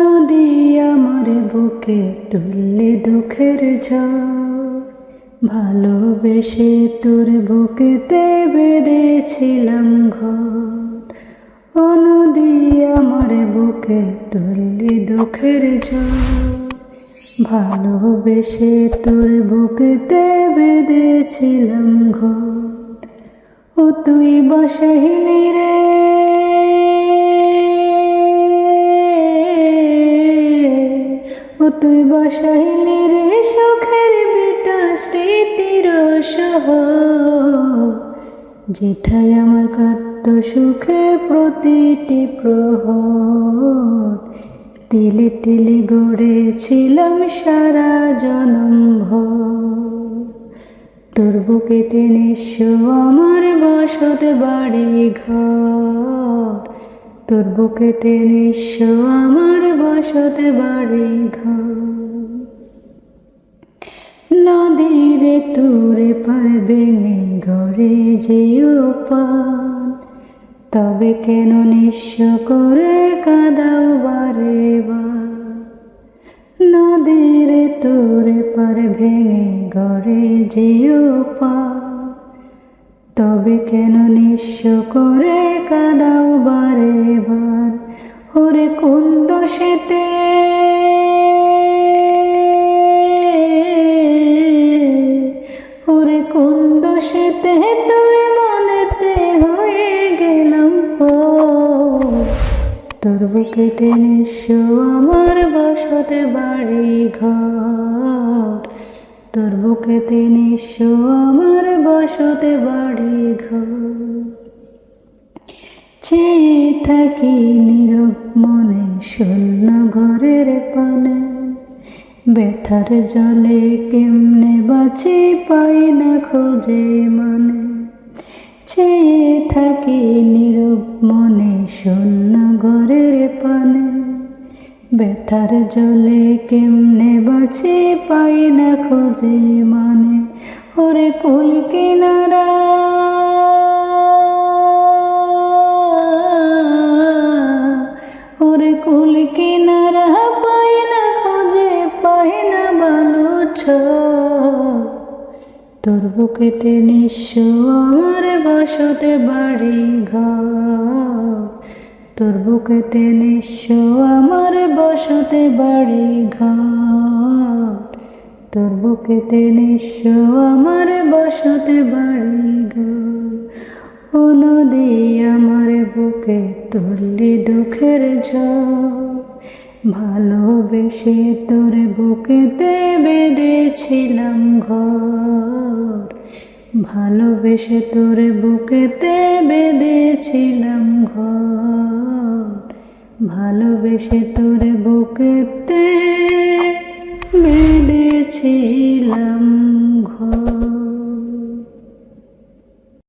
নদী আমার বুকে তুললে দুঃখের ঝড়। ভালোবেসে তোর বুকেতে বেঁধেছিলাম ঘর। ও নদী আমার বুকে তুললে দুঃখের ঝড়। ভালোবেসে তোর বুকেতে বেঁধেছিলাম ঘর। ও তুই রে। ও তুই বসাইলি রে সুখের বেটা স্মৃতির সহ। যেথায় আমার কাট্ট সুখে প্রতিটি প্রহর। তিলে তিলে গড়েছিলাম সারা জনম ভর। তোর বুকেতে নিঃস্ব আমার বসত বাড়ি ঘর তোর বুকেতে নিঃস্ব আমার বসত বাড়ি ঘর নদীরে তোরে পার ভেঙে ঘরে যেও পান তবে কেন নিঃস্ব করে কাদাও বারে নদীর তোরে পার ভেঙে গড়ে যেও পা। তবে কেন নিঃস্ব করে কাদাও বারে বার? ওরে কোন দোষেতে বুকেতে নিঃস্ব আমার বসতে বাড়ি ঘর তোর বুকেতে নিঃস্ব আমার বসতে বাড়ি ঘর চেয়ে থাকি নীরব মনে শূন্য ঘরের পানে। ব্যথার জলে কেমনে বাঁচি পাই না খোঁজে মানে। চেয়ে থাকি নীরব মনে শূন্য পানে। ব্যথার জলে কেমনে বাঁচি পাই না খোঁজে মানে? ওরে কুল কিনারা। ওরে কুল কিনারা পাই না খোঁজে, পাই না বালুছ তোর বুকেতে নিঃস্ব আমার বসতে বাড়ি ঘর। তোর বুকেতে নিঃস্ব আমার বসতে বাড়ি ঘর। তোর বুকেতে নিঃস্ব আমার বসতে বাড়ি ঘর। ও নদী আমার বুকে তুললি দুঃখের ঝড়। ভালোবেসে তোর বুকেতে বেঁধেছিলাম ঘর। ভালোবেসে তোর বুকেতে বেঁধেছিলাম ভালোবেসে তোর বুকেতে বেঁধেছিলাম